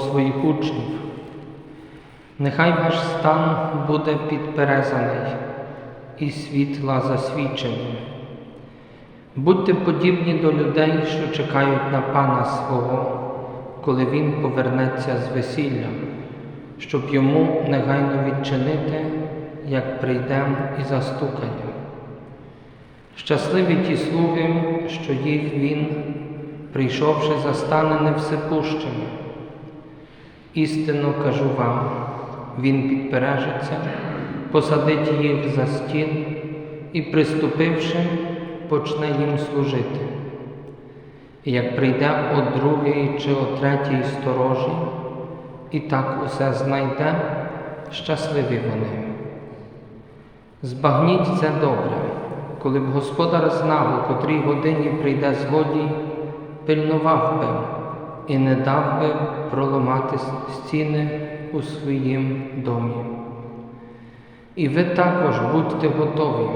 своїх учнів, нехай ваш стан буде підперезаний і світла засвічені. Будьте подібні до людей, що чекають на Пана свого, коли Він повернеться з весілля, щоб йому негайно відчинити, як прийде і застукає. Щасливі ті слуги, що їх він, прийшовши, застане невсипущими. Істинно кажу вам, він підпережеться, посадить їх за стін і, приступивши, почне їм служити. Як прийде о другій чи о третій сторожі, і так усе знайде, щасливі вони. Збагніть це добре, коли б господар знав, у котрій годині прийде злодій, пильнував би і не дав би проламати стіни у своїм домі. І ви також будьте готові,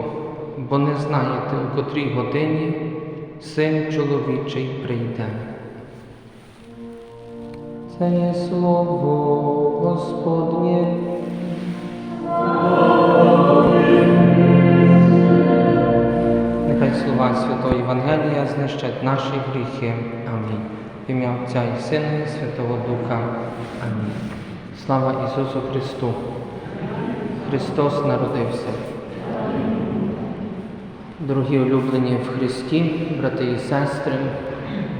бо не знаєте, у котрій годині син чоловічий прийде. Це є слово Господнє. Нехай слова Святого Євангелія знищать наші гріхи. Амінь. В ім'я Отця і Сина і Святого Духа. Амінь. Слава Ісусу Христу! Христос народився. Дорогі улюблені в Христі, брати і сестри,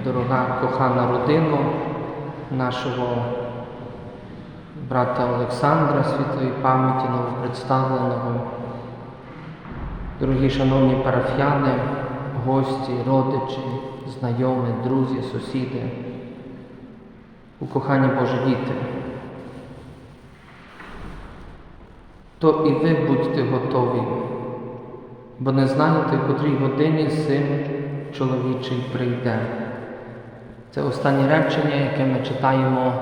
дорога кохана родина нашого брата Олександра, світлої пам'яті новопредставленого, дорогі шановні парафіяни, гості, родичі, знайомі, друзі, сусіди, укохані Божі діти. То і ви будьте готові, бо не знаєте, котрій годині син чоловічий прийде. Це останнє речення, яке ми читаємо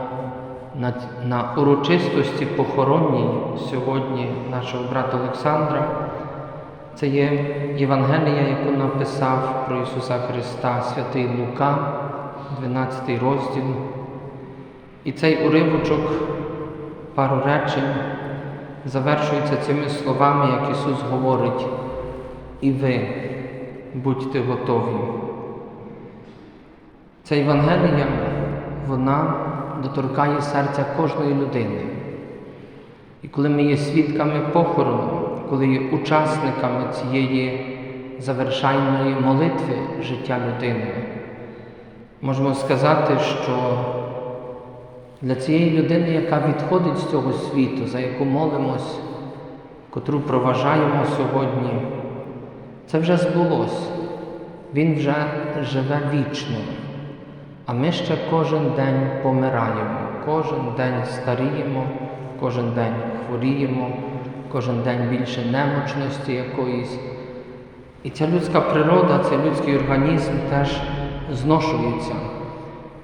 на, на урочистості похоронній сьогодні нашого брата Олександра. Це є Євангелія, яку написав про Ісуса Христа святий Лука, 12 розділ. І цей уривочок, пару речень, завершується цими словами, як Ісус говорить, і ви будьте готові. Ця Євангелія, вона доторкає серця кожної людини. І коли ми є свідками похорону, коли є учасниками цієї завершальної молитви життя людини, можемо сказати, що для цієї людини, яка відходить з цього світу, за яку молимось, котру проважаємо сьогодні, це вже збулось. Він вже живе вічно. А ми ще кожен день помираємо, кожен день старіємо, кожен день хворіємо, кожен день більше немочності якоїсь. І ця людська природа, цей людський організм теж зношується.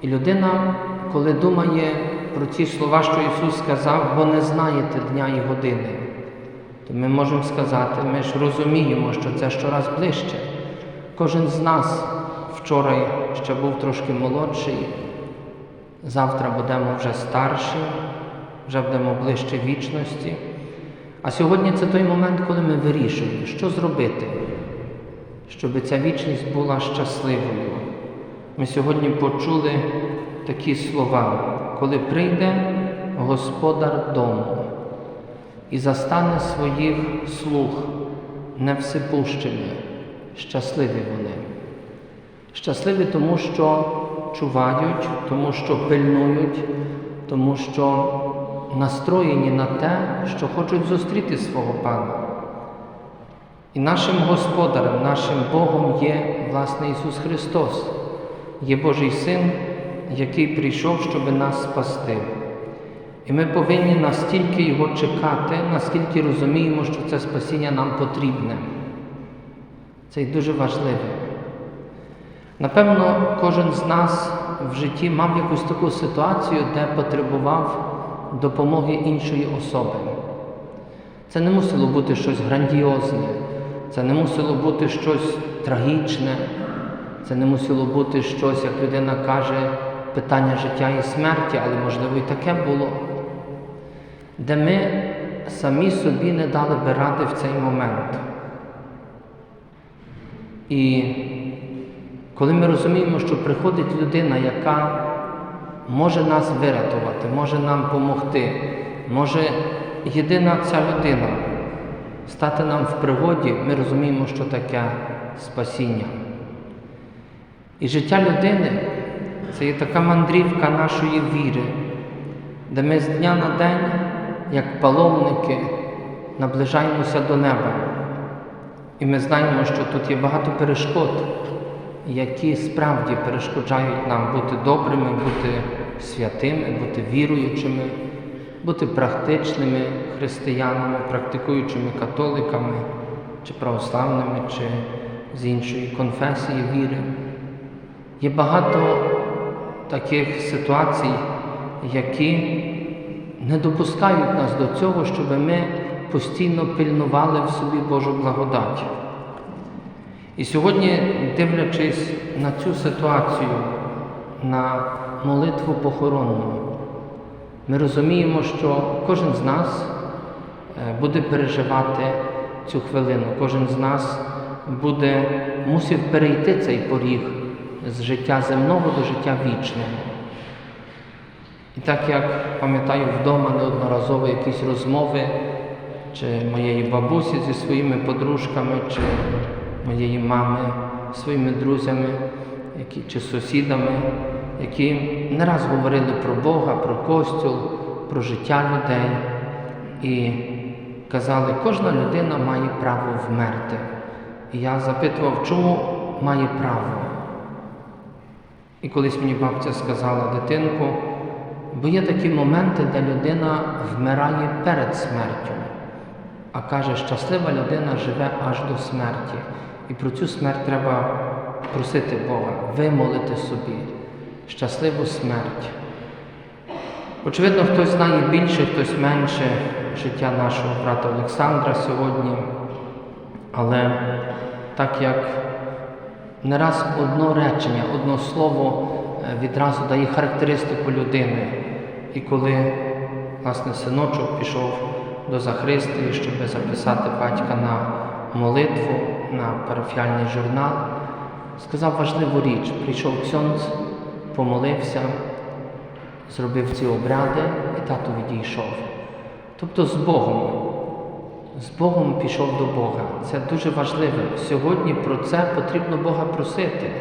І людина, коли думає про ці слова, що Ісус сказав, бо не знаєте дня і години, то ми можемо сказати, ми ж розуміємо, що це щораз ближче. Кожен з нас вчора ще був трошки молодший, завтра будемо вже старші, вже будемо ближче вічності. А сьогодні це той момент, коли ми вирішуємо, що зробити, щоб ця вічність була щасливою. Ми сьогодні почули такі слова, коли прийде господар дому і застане своїх слуг невсипущими, щасливі вони. Щасливі тому, що чувають, тому що пильнують, тому що настроєні на те, що хочуть зустріти свого Пана. І нашим Господарем, нашим Богом є, власне, Ісус Христос, є Божий Син, який прийшов, щоб нас спасти. І ми повинні настільки Його чекати, наскільки розуміємо, що це спасіння нам потрібне. Це й дуже важливе. Напевно, кожен з нас в житті мав якусь таку ситуацію, де потребував допомоги іншої особи. Це не мусило бути щось грандіозне, це не мусило бути щось трагічне, це не мусило бути щось, як людина каже, питання життя і смерті, але можливо і таке було, де ми самі собі не дали би ради в цей момент. І коли ми розуміємо, що приходить людина, яка може нас вирятувати, може нам допомогти, може єдина ця людина стати нам в пригоді, ми розуміємо, що таке спасіння. І життя людини це є така мандрівка нашої віри, де ми з дня на день, як паломники, наближаємося до неба. І ми знаємо, що тут є багато перешкод, які справді перешкоджають нам бути добрими, бути святими, бути віруючими, бути практичними християнами, практикуючими католиками чи православними, чи з іншої конфесії віри. Є багато таких ситуацій, які не допускають нас до цього, щоб ми постійно пильнували в собі Божу благодать. І сьогодні, дивлячись на цю ситуацію, на молитву похоронну, ми розуміємо, що кожен з нас е, буде переживати цю хвилину, кожен з нас буде, мусив перейти цей поріг з життя земного до життя вічного. І так як пам'ятаю вдома неодноразово якісь розмови, чи моєї бабусі зі своїми подружками, чи моєї мами своїми друзями, чи сусідами, які не раз говорили про Бога, про Костюл, про життя людей і казали, кожна людина має право вмерти. І я запитував, чому має право? І колись мені бабця сказала дитинку, бо є такі моменти, де людина вмирає перед смертю, а каже, щаслива людина живе аж до смерті. І про цю смерть треба просити Бога, вимолити собі щасливу смерть. Очевидно, хтось знає більше, хтось менше життя нашого брата Олександра сьогодні, але так як не раз одно речення, одно слово е, відразу дає характеристику людини. І коли, власне, синочок пішов до Захристії, щоб записати батька на молитву, на парафіальний журнал, сказав важливу річ. Прийшов ксьонц, помолився, зробив ці обряди, і тато відійшов. Тобто з Богом. З Богом пішов до Бога. Це дуже важливо. Сьогодні про це потрібно Бога просити,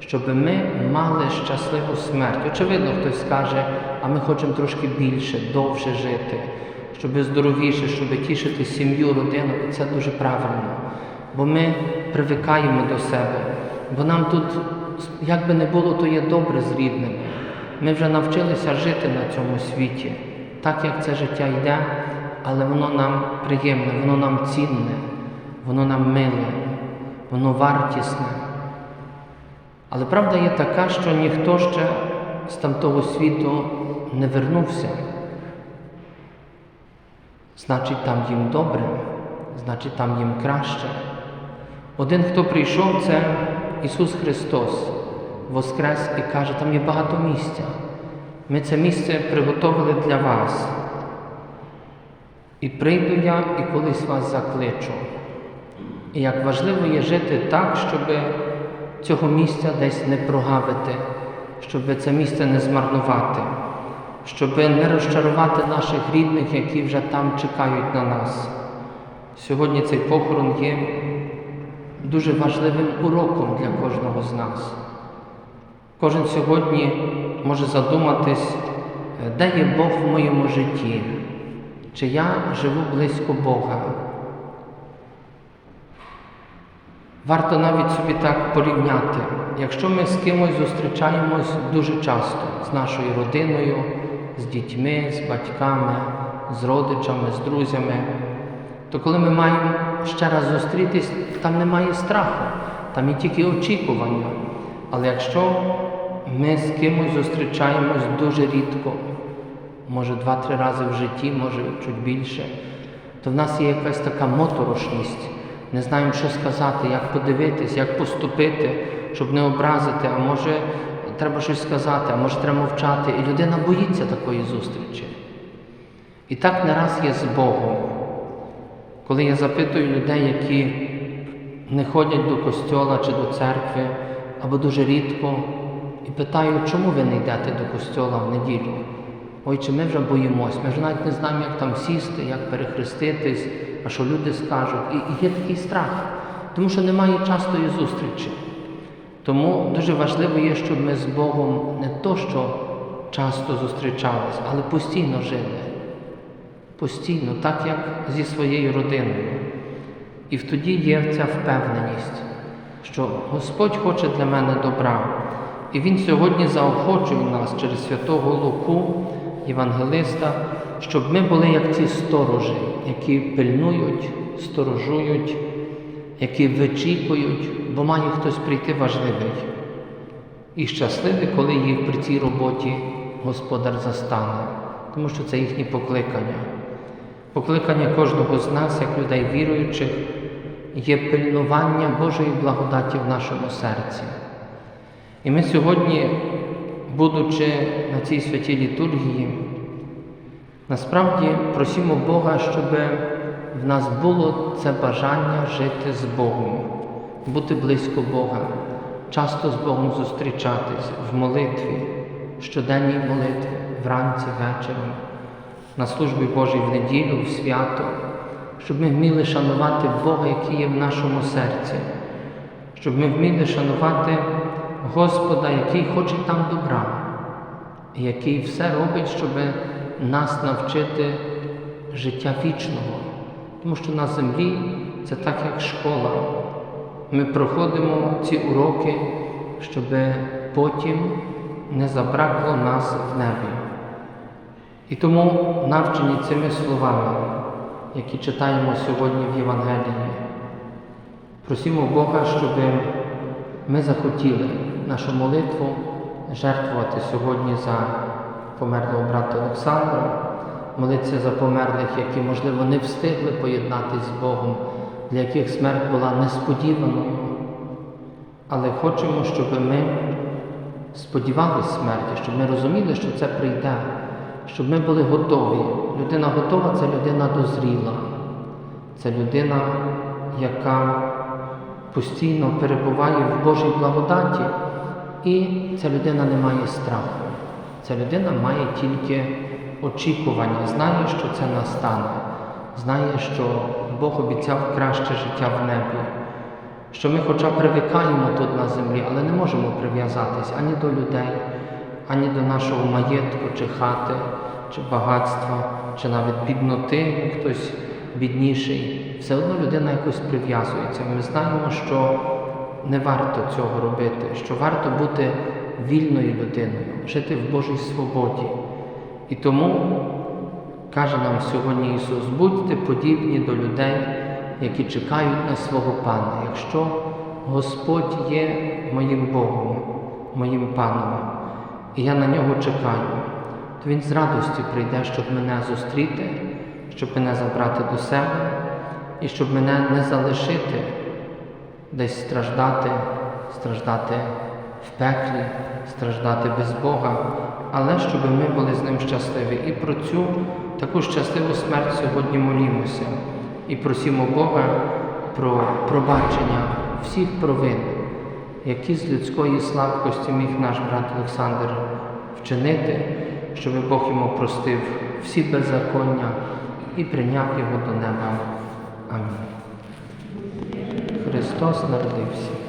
щоб ми мали щасливу смерть. Очевидно, хтось скаже, а ми хочемо трошки більше, довше жити, щоб здоровіше, щоб тішити сім'ю, родину. І це дуже правильно. Бо ми привикаємо до себе, бо нам тут, як би не було, то є добре з рідними. Ми вже навчилися жити на цьому світі, так як це життя йде але воно нам приємне, воно нам цінне, воно нам миле, воно вартісне. Але правда є така, що ніхто ще з тамтого світу не вернувся. Значить, там їм добре, значить, там їм краще. Один, хто прийшов, це Ісус Христос, Воскрес і каже, там є багато місця. Ми це місце приготовили для вас. І прийду я і колись вас закличу. І як важливо є жити так, щоб цього місця десь не прогавити, щоб це місце не змарнувати, щоб не розчарувати наших рідних, які вже там чекають на нас. Сьогодні цей похорон є дуже важливим уроком для кожного з нас. Кожен сьогодні може задуматись, де є Бог в моєму житті чи я живу близько Бога. Варто навіть собі так порівняти, якщо ми з кимось зустрічаємось дуже часто, з нашою родиною, з дітьми, з батьками, з родичами, з друзями, то коли ми маємо ще раз зустрітись, там немає страху, там є тільки очікування. Але якщо ми з кимось зустрічаємось дуже рідко, може два-три рази в житті, може чуть більше, то в нас є якась така моторошність. Не знаємо, що сказати, як подивитись, як поступити, щоб не образити, а може треба щось сказати, а може треба мовчати. І людина боїться такої зустрічі. І так не раз є з Богом. Коли я запитую людей, які не ходять до костьола чи до церкви, або дуже рідко, і питаю, чому ви не йдете до костьола в неділю? Ой, чи ми вже боїмось, ми вже навіть не знаємо, як там сісти, як перехреститись, а що люди скажуть. І, і є такий страх, тому що немає частої зустрічі. Тому дуже важливо є, щоб ми з Богом не то, що часто зустрічались, але постійно жили. Постійно, так як зі своєю родиною. І тоді є ця впевненість, що Господь хоче для мене добра. І Він сьогодні заохочує нас через святого Луку, Євангелиста, щоб ми були як ці сторожі, які пильнують, сторожують, які вичікують, бо має хтось прийти важливий. І щасливі, коли їх при цій роботі Господар застане, тому що це їхнє покликання. Покликання кожного з нас, як людей віруючих, є пильнування Божої благодаті в нашому серці. І ми сьогодні, будучи на цій святій літургії, насправді просимо Бога, щоб в нас було це бажання жити з Богом, бути близько Бога, часто з Богом зустрічатись в молитві, щоденній молитві, вранці, вечором, на службі Божій в неділю, в свято, щоб ми вміли шанувати Бога, який є в нашому серці, щоб ми вміли шанувати Господа, який хоче там добра, який все робить, щоб нас навчити життя вічного. Тому що на землі це так, як школа. Ми проходимо ці уроки, щоб потім не забракло нас в небі. І тому навчені цими словами, які читаємо сьогодні в Євангелії, просимо Бога, щоб ми захотіли нашу молитву жертвувати сьогодні за померлого брата Олександра, молитися за померлих, які, можливо, не встигли поєднатися з Богом, для яких смерть була несподіваною. Але хочемо, щоб ми сподівалися смерті, щоб ми розуміли, що це прийде, щоб ми були готові. Людина готова це людина дозріла, це людина, яка постійно перебуває в Божій благодаті, і ця людина не має страху. Ця людина має тільки очікування, знає, що це настане, знає, що Бог обіцяв краще життя в небі, що ми хоча привикаємо тут на землі, але не можемо прив'язатись ані до людей, ані до нашого маєтку, чи хати, чи багатства, чи навіть бідноти, хтось бідніший. Все одно людина якось прив'язується. Ми знаємо, що не варто цього робити, що варто бути вільною людиною, жити в Божій свободі. І тому каже нам сьогодні Ісус, будьте подібні до людей, які чекають на свого Пана. Якщо Господь є моїм Богом, моїм Паном, і я на нього чекаю, то Він з радості прийде, щоб мене зустріти, щоб мене забрати до себе і щоб мене не залишити десь страждати, страждати в пеклі, страждати без Бога, але щоб ми були з ним щасливі. І про цю таку щасливу смерть сьогодні молімося і просимо Бога про пробачення всіх провин, які з людської слабкості міг наш брат Олександр вчинити, щоб Бог йому простив всі беззаконня і прийняв його до неба. Амінь. Христос народився.